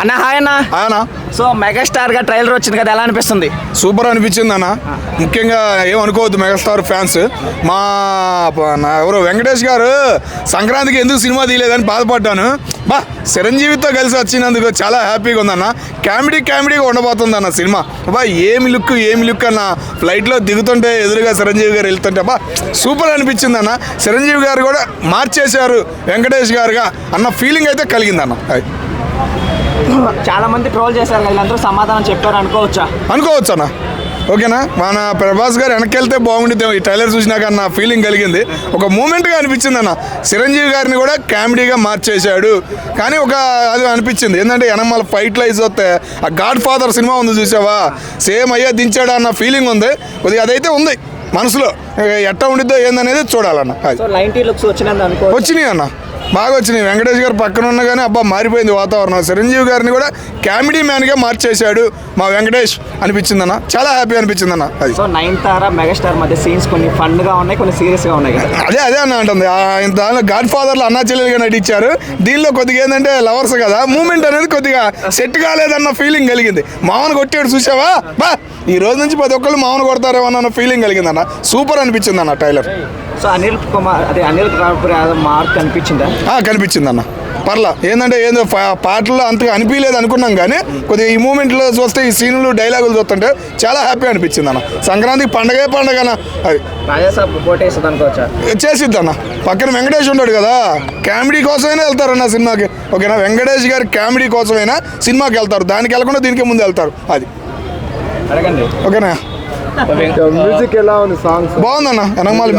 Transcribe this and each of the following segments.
అన్న హాయ్ అన్న. ఆయన సో మెగాస్టార్గా ట్రైలర్ వచ్చింది కదా ఎలా అనిపిస్తుంది? సూపర్ అనిపించింది అన్న. ముఖ్యంగా ఏమనుకోవద్దు మెగాస్టార్ ఫ్యాన్స్. మా ఎవరు వెంకటేష్ గారు సంక్రాంతికి ఎందుకు సినిమా తీయలేదని బాధపడ్డాను. బా చిరంజీవితో కలిసి వచ్చినందుకు చాలా హ్యాపీగా ఉందన్న కామెడీ కామెడీగా ఉండబోతుంది అన్న సినిమా. బా ఏమి లుక్ ఏమి లుక్ అన్న. ఫ్లైట్లో దిగుతుంటే ఎదురుగా చిరంజీవి గారు వెళ్తుంటే బా సూపర్ అనిపించింది అన్న. చిరంజీవి గారు కూడా మార్చేశారు వెంకటేష్ గారుగా అన్న ఫీలింగ్ అయితే కలిగిందన్న చాలా మంది ట్రోల్ చేశారు వీళ్ళందరూ సమాధానం చెప్పారు అనుకోవచ్చా? అనుకోవచ్చు అన్న ఓకేనా? మన ప్రభాస్ గారు వెనక్కి వెళ్తే బాగుంటుంది ఈ ట్రైలర్ చూసినాక నా ఫీలింగ్ కలిగింది. ఒక మూమెంట్గా అనిపించింది అన్న చిరంజీవి గారిని కూడా కామెడీగా మార్చేశాడు. కానీ ఒక అది అనిపించింది. ఏంటంటే ఎనమాల ఫైట్లు అయితే వస్తే ఆ గాడ్ ఫాదర్ సినిమా ఉంది చూసావా? సేమ్ అయ్యా దించాడా అన్న ఫీలింగ్ ఉంది. కొద్దిగా అదైతే ఉంది మనసులో. ఎట్ట ఉండిద్దో ఏందనేది చూడాలన్న. వచ్చినాయి అన్న. బాగా వచ్చినాయి వెంకటేష్ గారు పక్కన ఉన్న కానీ అబ్బా మారిపోయింది వాతావరణం. చిరంజీవి గారిని కూడా కామెడీ మ్యాన్గా మార్చేశాడు మా వెంకటేష్ అనిపించిందన్న. చాలా హ్యాపీ అనిపించిందన్న. అది. సో నైన్ తారా మెగాస్టార్ మధ్య సీన్స్ కొన్ని ఫన్గా ఉన్నాయి కొన్ని సీరియస్గా ఉన్నాయి కదా. అదే అదే అన్న అంటుంది. దానిలో గాడ్ ఫాదర్లో అన్నా చెల్లెలుగా నటించారు. దీనిలో కొద్దిగా ఏంటంటే లవర్స్ కదా మూమెంట్ అనేది కొద్దిగా సెట్ కాలేదన్న ఫీలింగ్ కలిగింది. మామను కొట్టాడు చూసావా? బా ఈ రోజు నుంచి ప్రతి ఒక్కళ్ళు మామను కొడతారేమో అన్న ఫీలింగ్ కలిగిందన్న. సూపర్ అనిపించింది అన్న టైలర్ సో అనిల్ కుమార్ అదే అనిల్ యాదవ్ మార్క్ అనిపించిందా? కనిపించింది అన్న పర్లా. ఏంటంటే ఏందో పాటల్లో అంతగా అనిపించలేదు అనుకున్నాం కానీ కొద్దిగా ఈ మూమెంట్లో చూస్తే ఈ సీన్లు డైలాగులు చూస్తుంటే చాలా హ్యాపీ అనిపించింది అన్న సంక్రాంతికి పండగే పండగన అది చేసిద్ది అన్న పక్కన వెంకటేష్ ఉన్నాడు కదా కామెడీ కోసమైనా వెళ్తారన్న సినిమాకి. ఓకేనా? వెంకటేష్ గారి కామెడీ కోసమైనా సినిమాకి వెళ్తారు. దానికి వెళ్ళకుండా దీనికి ముందు వెళ్తారు. అది. ఓకేనా? మ్యూజిక్ ఎలా ఉంది సాంగ్స్ బాగుందన్న.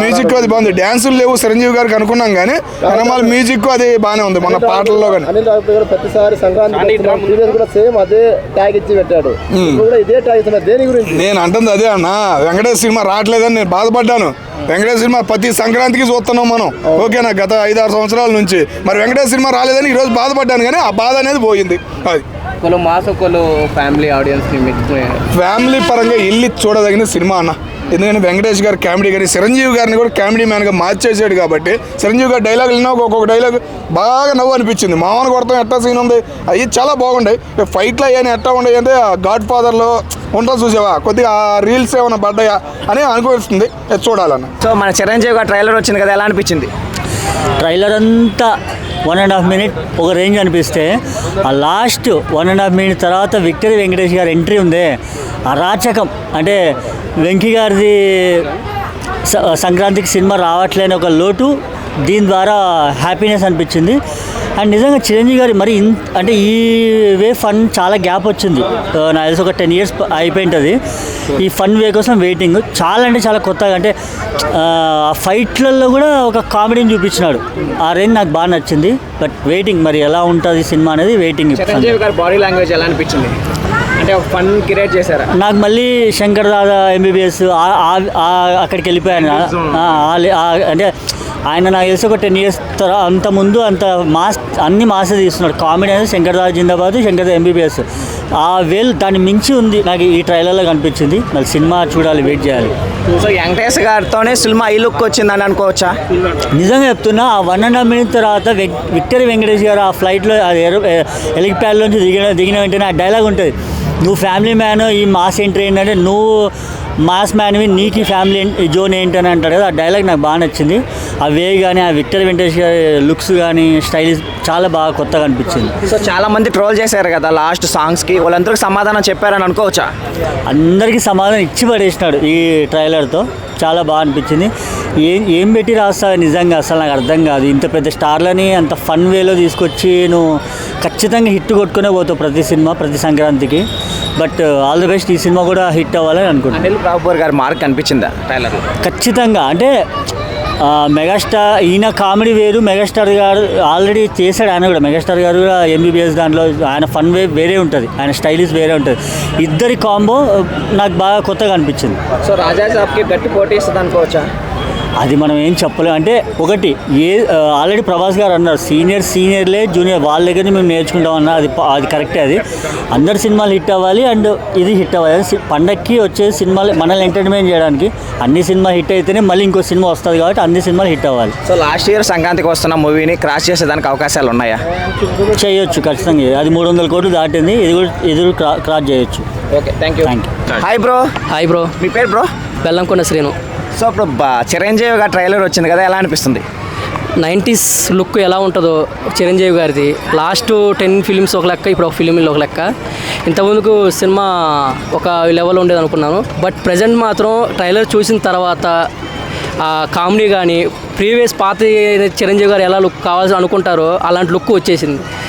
మ్యూజిక్ అది బాగుంది. డ్యాన్సులు లేవు. చిరంజీవి గారికి అనుకున్నాం కానీ వెనకమాల మ్యూజిక్ అది బాగానే ఉంది. మన పాటల్లో కానీ అనిల్ రావిపూడి గారు ప్రతిసారి సంక్రాంతి కూడా సేమ్ అదే ట్యాగ్ ఇచ్చి పెట్టాడు. కూడా ఇదే ట్యాగ్ ఇస్తున్నారు. దేని గురించి? నేను అంటుంది అదే అన్న. వెంకటేష్ సినిమా రావట్లేదని నేను బాధపడ్డాను. వెంకటేష్ సినిమా ప్రతి సంక్రాంతికి చూస్తున్నాం మనం. ఓకేనా? గత ఐదారు సంవత్సరాల నుంచి. మరి వెంకటేష్ సినిమా రాలేదని ఈరోజు బాధపడ్డాను కానీ ఆ బాధ అనేది పోయింది. అది. ఒకళ్ళు మాస్ ఒకళ్ళు ఫ్యామిలీ ఆడియన్స్ని ఫ్యామిలీ పరంగా వెళ్ళి చూడదగిన సినిమా అన్న. ఎందుకంటే వెంకటేష్ గారు కామెడీ కానీ చిరంజీవి గారిని కూడా కామెడీ మ్యాన్గా మార్చేసాడు కాబట్టి చిరంజీవి గారు డైలాగ్ విన్నా ఒక్కొక్క డైలాగ్ బాగా నవ్వు అనిపించింది. మామూలు కొడతాం ఎట్టా సీన్ ఉంది? అవి చాలా బాగుంటాయి. ఫైట్లు అయ్యాని ఎట్టా ఉన్నాయి అంటే గాడ్ ఫాదర్లో ఉంటా చూసావా? కొద్దిగా ఆ రీల్స్ ఏమైనా పడ్డాయా? అని అనుకోస్తుంది అది చూడాలన్న. సో మన చిరంజీవి గారు ట్రైలర్ వచ్చింది కదా ఎలా అనిపించింది? ట్రైలర్ అంతా వన్ అండ్ హాఫ్ మినిట్ ఒక రేంజ్ అనిపిస్తే ఆ last one and half minute తర్వాత విక్టరీ వెంకటేష్ గారి ఎంట్రీ ఉందే అరాచకం అంటే వెంకీ గారిది సంక్రాంతికి సినిమా రావట్లేని ఒక లోటు దీని ద్వారా హ్యాపీనెస్ అనిపించింది. అండ్ నిజంగా చిరంజీవి గారి మరి ఇన్ అంటే ఈ వే ఫన్ చాలా గ్యాప్ వచ్చింది. నాకు తెలిసి ఒక టెన్ ఇయర్స్ అయిపోయింటుంది. ఈ ఫన్ వే కోసం వెయిటింగ్ చాలా అంటే చాలా కొత్తగా అంటే ఆ ఫైట్లలో కూడా ఒక కామెడీని చూపించినాడు. ఆ రేంజ్ నాకు బాగా నచ్చింది. బట్ వెయిటింగ్ మరి ఎలా ఉంటుంది సినిమా అనేది వెయిటింగ్ బాడీ లాంగ్వేజ్ ఎలా అనిపించింది? అంటే ఒక ఫన్ క్రియేట్ చేశారా? నాకు మళ్ళీ శంకర్ దాదా ఎంబీబీఎస్ అక్కడికి వెళ్ళిపోయాను. అంటే ఆయన నాకు తెలిసి ఒక టెన్ ఇయర్స్ తర్వాత అంత ముందు అంత మాస్ అన్ని మాసే తీస్తున్నాడు. కామెడీ అనేది శంకర్ దాదా జిందాబాద్ శంకర్ దాదా ఎంబీబీఎస్ ఆ వేల్ దాన్ని మించి ఉంది. నాకు ఈ ట్రైలర్లో కనిపించింది. మళ్ళీ సినిమా చూడాలి వెయిట్ చేయాలి. సో వెంకటేష్ గారితోనే సినిమా ఈ లుక్ వచ్చిందని అనుకోవచ్చా? నిజంగా చెప్తున్నా ఆ వన్ అండ్ హాఫ్ మినిట్ తర్వాత వెక్- విక్టరీ వెంకటేష్ గారు ఆ ఫ్లైట్లో హెలిప్యాడ్లోంచి దిగిన దిగిన వెంటనే ఆ డైలాగ్ ఉంటుంది. నువ్వు ఫ్యామిలీ మ్యాన్ ఈ మాస్ ఎంట్రీ ఏంటంటే నువ్వు మాస్ మ్యాన్వి నీకు ఈ ఫ్యామిలీ జోన్ ఏంటని అంటాడు కదా ఆ డైలాగ్ నాకు బాగా నచ్చింది. ఆ వే కానీ ఆ విక్టరీ వెంకటేష్ గారి లుక్స్ కానీ స్టైలిష్ చాలా బాగా కొత్తగా అనిపించింది. సో చాలా మంది ట్రోల్ చేశారు కదా లాస్ట్ సాంగ్స్కి. వాళ్ళందరికీ సమాధానం చెప్పారని అనుకోవచ్చా? అందరికీ సమాధానం ఇచ్చి పడేసినాడు ఈ ట్రైలర్తో చాలా బాగా అనిపించింది. ఏం ఏం పెట్టి రాస్తావు నిజంగా? అసలు నాకు అర్థం కాదు. ఇంత పెద్ద స్టార్లని అంత ఫన్ వేలో తీసుకొచ్చి నువ్వు ఖచ్చితంగా హిట్ కొట్టుకునే పోతావు ప్రతి సినిమా ప్రతి సంక్రాంతికి. బట్ ఆల్ ది బెస్ట్ ఈ సినిమా కూడా హిట్ అవ్వాలని అనుకుంటున్నాను అనిల్ గారి మార్క్ కనిపించిందా ట్రైలర్ ఖచ్చితంగా. అంటే మెగాస్టార్ ఈయన కామెడీ వేరు మెగాస్టార్ గారు ఆల్రెడీ చేశాడు ఆయన కూడా. మెగాస్టార్ గారు కూడా ఎంబీబీఎస్ దాంట్లో ఆయన ఫన్ వే వేరే ఉంటుంది. ఆయన స్టైలిష్ వేరే ఉంటుంది. ఇద్దరి కాంబో నాకు బాగా కొత్తగా అనిపించింది. సో రాజా సాబ్కి గట్టి పోటీ ఇస్తుంది అనుకోవచ్చా అది మనం ఏం చెప్పలేం. అంటే ఒకటి ఏ ఆల్రెడీ ప్రభాస్ గారు అన్నారు సీనియర్ సీనియర్లే జూనియర్ వాళ్ళ దగ్గర మేము నేర్చుకుంటాం అన్న అది అది కరెక్టే అది. అందరు సినిమాలు హిట్ అవ్వాలి అండ్ ఇది హిట్ అవ్వాలి. పండక్కి వచ్చే సినిమాలు మనల్ని ఎంటర్టైన్మెంట్ చేయడానికి అన్ని సినిమా హిట్ అయితేనే మళ్ళీ ఇంకో సినిమా వస్తుంది కాబట్టి అన్ని సినిమాలు హిట్ అవ్వాలి. సో లాస్ట్ ఇయర్ సంక్రాంతికి వస్తున్న మూవీని క్రాస్ చేసేదానికి అవకాశాలు ఉన్నాయా? చేయొచ్చు ఖచ్చితంగా. అది మూడు వందల కోట్లు దాటింది. ఇది కూడా క్రా క్రాస్ చేయొచ్చు. Okay thank you thank you hi bro hi bro మీ పేరు బ్రో బెల్లంకొండ శ్రీను. సో ఇప్పుడు బా- చిరంజీవి గారి ట్రైలర్ వచ్చింది కదా ఎలా అనిపిస్తుంది? నైంటీస్ లుక్ ఎలా ఉంటుందో చిరంజీవి గారిది. లాస్ట్ టెన్ ఫిలిమ్స్ ఒక లెక్క ఇప్పుడు ఒక ఫిలిం ఒక లెక్క. ఇంతకుముందుకు సినిమా ఒక లెవెల్ ఉండేది అనుకున్నాను బట్ ప్రజెంట్ మాత్రం ట్రైలర్ చూసిన తర్వాత కామెడీ కానీ ప్రీవియస్ పాత చిరంజీవి గారు ఎలా లుక్ కావాల్సి అనుకుంటారో అలాంటి లుక్ వచ్చేసింది.